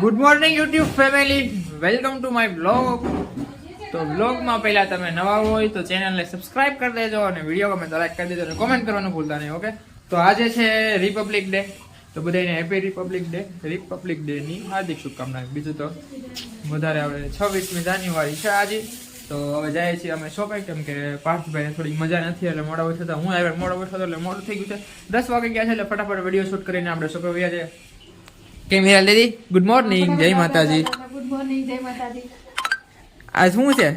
Good morning YouTube family welcome to my blog તો બ્લોગમાં પહેલા તમે નવા હોય તો ચેનલને સબસ્ક્રાઇબ કરી દેજો અને વીડિયો ગમે તો લાઈક કરી દેજો અને કોમેન્ટ કરવાનું ભૂલતા નહીં ઓકે તો આજે છે રિપબ્લિક ડે તો બધાને હેપી રિપબ્લિક ડે રિપબ્લિક ડેની હાર્દિક શુભકામના બીજું તો વધારે આપણે છવ્વીસમી જાન્યુઆરી છે આજે. તો હવે જઈએ છીએ અમે શોપે કેમ કે પાર્થભાઈને થોડી મજા નથી, એટલે મોડા બેઠા હતા. હું આવ્યા મોડા ઓછા એટલે મોડું થઈ ગયું છે. દસ વાગે ગયા છે, એટલે ફટાફટ વીડિયો શૂટ કરીને આપણે શોપે વ્યા જઈએ કેમ હિરાલ દીદી ગુડ મોર્નિંગ જય માતાજી. ગુડ મોર્નિંગ જય માતાજી. આજ શું છે?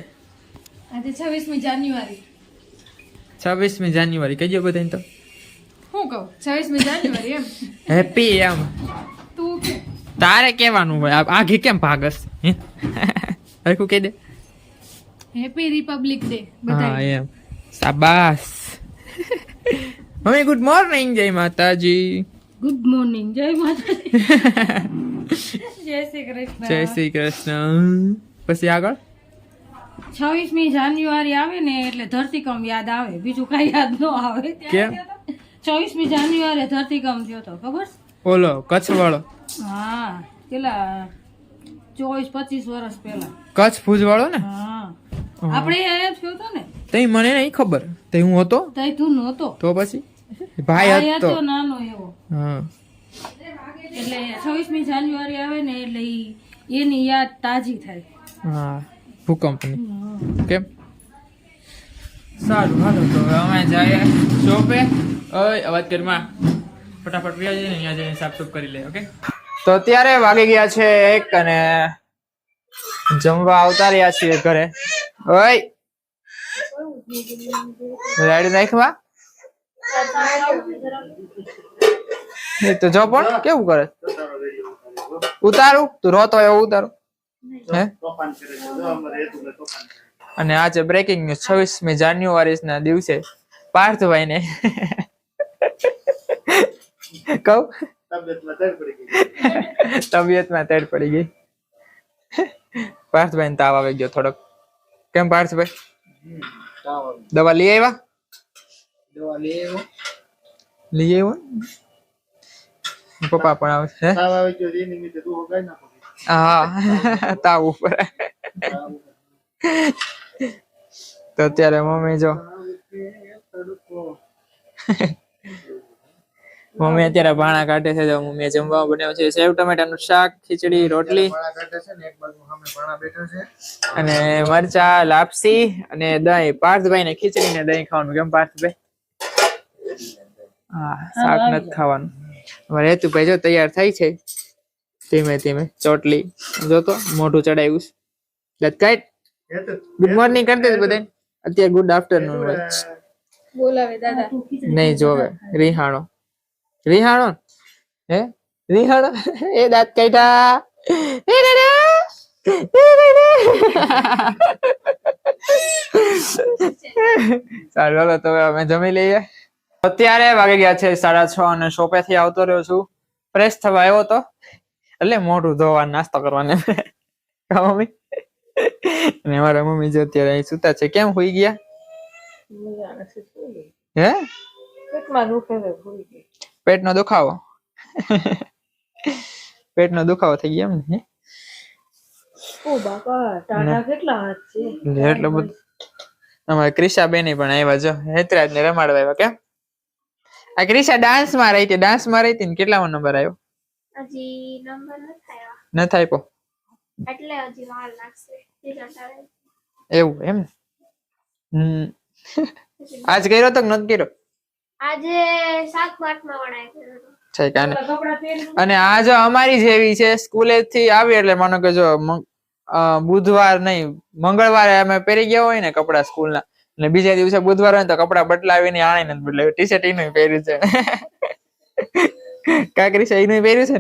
આજે છવ્વીસમી જાન્યુઆરી. છવ્વીસમી જાન્યુઆરી. કહીજો બધાને તો. શું કહું? છવ્વીસમી જાન્યુઆરી એમ? હેપી એમ. તું કે? તારે કહેવાનું હોય. આ- આઘે કેમ ભાગસ? હે? હરખું કહી દે. હેપી રિપબ્લિક ડે હા એમ. સાબાસ મમ્મી ગુડ મોર્નિંગ જય માતાજી. ગુડ મોર્નિંગ જય માતાજી જય શ્રી કૃષ્ણ જય શ્રી કૃષ્ણ પછી આગળ? છવ્વીસમી જાન્યુઆરી આવે ને એટલે ધરતીકંપ યાદ આવે. બીજું કઈ યાદ ન આવે. કેમ? છવ્વીસમી જાન્યુઆરી ધરતીકંપ થયો તો ખબર છે? ઓલો કચ્છ વાળો હા પેલા ચોવીસ પચીસ વર્ષ પહેલા. કચ્છ ભુજ વાળો ને? હા. આપણે અહીંયા જ થયો હતો ને? તઈ મને નહીં ખબર. તઈ હું હતો? તઈ તું નહોતો. તો પછી? ભાઈ હતો. નાનો એવો. હા. એટલે છવ્વીસમી જાન્યુઆરી આવે ને એટલે એની યાદ તાજી થાય. હા ભૂકંપની. કેમ? સારું હાલો તો અમે જઈએ શોપે. ઓય અવાજ કરમાં ફટાફટ વ્યા જઈને અહીંયા જઈને સાફ કરી લે ઓકે? તો અત્યારે વાગી ગયા છે એક અને જમવા આવતા રહ્યા છીએ ઘરે. ઓય. રેડી નાખવા એ કેવું કરે? ઉતારું, તું રોતો એવું ઉતારું. હે? અને આજે બ્રેકિંગ ન્યૂઝ છવ્વીસમી જાન્યુઆરી ના દિવસે પાર્થભાઈ ને કહું? તબિયતમાં તેડ પડી ગઈ. પાર્થભાઈ તાવ આવી ગયો થોડોક. કેમ પાર્થભાઈ? દવા લઈ આવ્યા? લઈ આવ્યો? પપ્પા પણ આવે છે હે? હા તાવ ઉપર. તો અત્યારે મમ્મી જો. મમ્મી અત્યારે ભાણા કાઢે છે જો મમ્મીએ જમવા બનાવ્યું છે સેવ ટમેટાનું શાક ખીચડી રોટલી. અને મરચા લાપસી અને દહીં પાર્થભાઈ ને ખીચડી ને દહીં ખાવાનું કેમ પાર્થભાઈ? હા શાક નથી ખાવાનું. અમારે હેતુભાઈ જો તૈયાર થાય છે. ધીમે ધીમે. ચોટલી. જો તો મોઢું ચડાવ્યું છે. લેટ ગુડ મોર્નિંગ કરતે બધા અત્યારે ગુડ આફ્ટરનૂન બોલાવે દાદા. નહીં જોવે. રિહાણો. રિહાણો? હે? રિહાણો? એ દાંત કાઢા એ દાદા! એ દાદા! સારું હાલો તો હવે અમે જમી લઈએ. અત્યારે વાગી ગયા છે સાડા છ અને શોપે થી આવતો રહ્યો છું. ફ્રેશ થવા આવ્યો તો. એટલે મોઢું ધોવા નાસ્તો કરવાને મમ્મી? અને મારા મમ્મી જો અત્યારે અહીં સુતા છે કેમ હોઈ ગયા? હે? પેટનો દુખાવો? પેટનો દુખાવો થઈ ગયો એમ ને એટલે બધો. અમારે ક્રિશા બેન પણ આવ્યા જો. હેતરાજ ને રમાડવા આવ્યા કેમ? આ ક્રિશા ડાન્સમાં રહી હતી. ડાન્સમાં રહી હતી ને કેટલામો નંબર આવ્યો? હજી નંબર નથી આવ્યો. નથી આપ્યો? એટલે હજી વાર લાગશે. એવું એમ હમ. આજ કર્યો તો નથી કર્યો? આજે સાત માર્કમાં વણાય છે કાને અને આ જો અમારી જેવી છે સ્કૂલે થી આવી એટલે માનો કે જો બુધવાર નહીં મંગળવારે અમે પહેરી ગયા હોય ને કપડા સ્કૂલ ના અને બીજા દિવસે બુધવાર હોય ને તો કપડા બદલાવીને આણે નથી બદલાવી ટી શર્ટ એનું પહેર્યું છે. કાકરી છે એનું પહેર્યું છે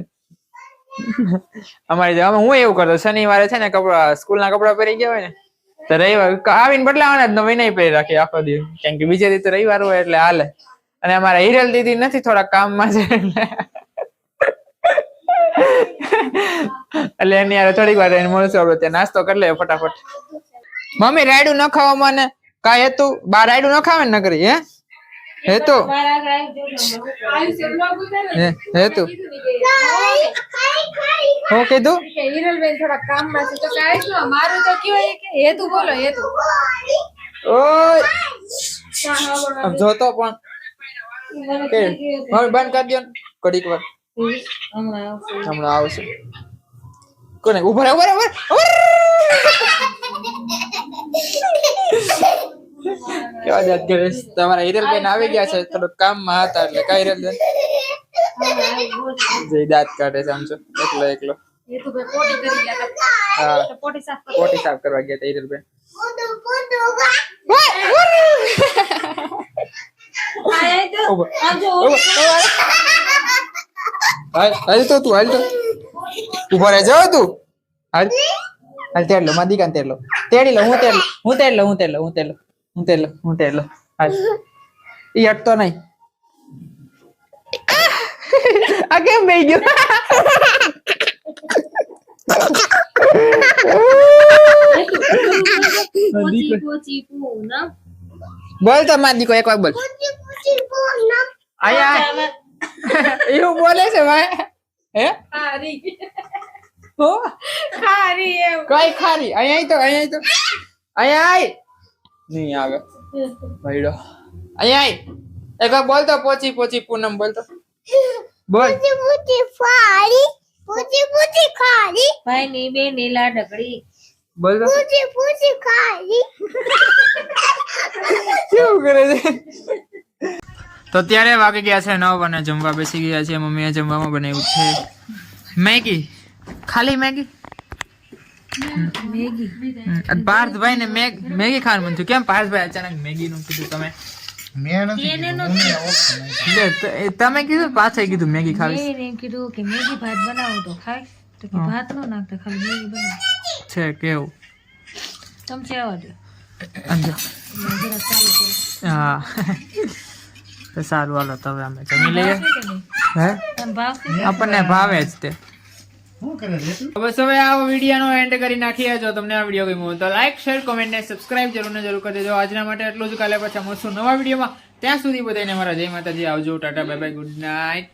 અમારી જે હું એવું કરતો શનિવારે છે ને કપડા સ્કૂલ ના કપડા પહેરી ગયા હોય ને તો રવિવાર આવીને બદલાવાના જ નવી નહીં પહેરી રાખી આખો દિવસ. કેમ કે બીજા દિવસે રવિવાર હોય એટલે હાલે. અને અમારા હિરલ દીદી નથી થોડા કામમાં છે એટલે. એની હારે થોડીક વાર એને મળશું આપણે ત્યાં. નાસ્તો કરી લે ફટાફટ. મમ્મી રાયડું ન ખાવા મને. કાંઈ હેતુ બાર આડું ન ખાવે ન કરી હે હેતુ તો જજો. હે કીધું કે હિરલબેન થોડા કામમાં છે તો કાંઈ શું, મારું તો કહેવાય કે હેતુ બોલો હેતુ ઓય જોતો પણ કે હતું. હવે બંધ કરી દો ને ઘડીક વાર હમણાં આવશે. કોને ઊભા ઊભા ઊભા. કેવા છે? તમારા હિરલબેન આવી ગયા છે થોડુંક કામમાં હતા એટલે કઈ હિરલબેન જે દાંત કાઢે છે સમજો એકલો એકલો. પોટી સાફ કરવા ગયા. હતા હિરલબેન. હાલ તો તું હાલ તો. ઊભો રહે તું. હાલ. હાલ તેડ લો મારી દીકાને તેડ લો તેડી લો હું તેડ હું તેડ લો હું તેડ લો હું તેડ લો હું તેડ લો હું તેડ લો હાલ. ઈ હટતો નહીં. આ કેમ બેહી ગયો. બોલ તો મારી દીકો એક વાર બોલ. આયા. એવું બોલે છે ભાઈ? હે? ખારી. હો? ખારી એમ. કઈ ખારી? અહીંયા તો અહીંયા તો. અહીંયા નહીં આવે. ભાઈડો. અહીંયા એક વાર બોલ તો પોચી પોચી પૂનમ બોલ તો. બોલ. ભાઈની બેની લાડકડી બોલ તો. કેવું કરે છે? તો ત્યારે વાગી ગયા છે નવ અને જમવા બેસી ગયા છે મમ્મીએ જમવામાં બનાવ્યું છે મેગી. ખાલી મેગી? મેગી પાર્થભાઈ ને મેગ મેગી ખાવાનું મન થયું. કેમ પાર્થભાઈ અચાનક મેગી નું કીધું. તમે તમે કીધું પાછા કીધું મેગી ખાવી કીધું કે મેગી ભાત બનાવો તો ખાય. તો કે ભાત નો નાખતા ખાલી મેગી બનાવો. છે કેવું ચમચી છે અંજો. હા. તો સારું હાલો તો હવે અમે જમી લઈએ? હે? આપણને ભાવે જ તે. બસ હવે આ વિડીયોનો એન્ડ કરી નાખીએ. જો તમને આ વીડિયો ગમ્યો તો લાઈક શેર કોમેન્ટ સબસ્ક્રાઇબ જરૂર ને જરૂર દેજો આજના માટે એટલું જ. કાલે પાછા મળશું નવા વિડીયોમાં. ત્યાં સુધી બધાને મારા જય માતાજી. આવજો. Tata bye bye good night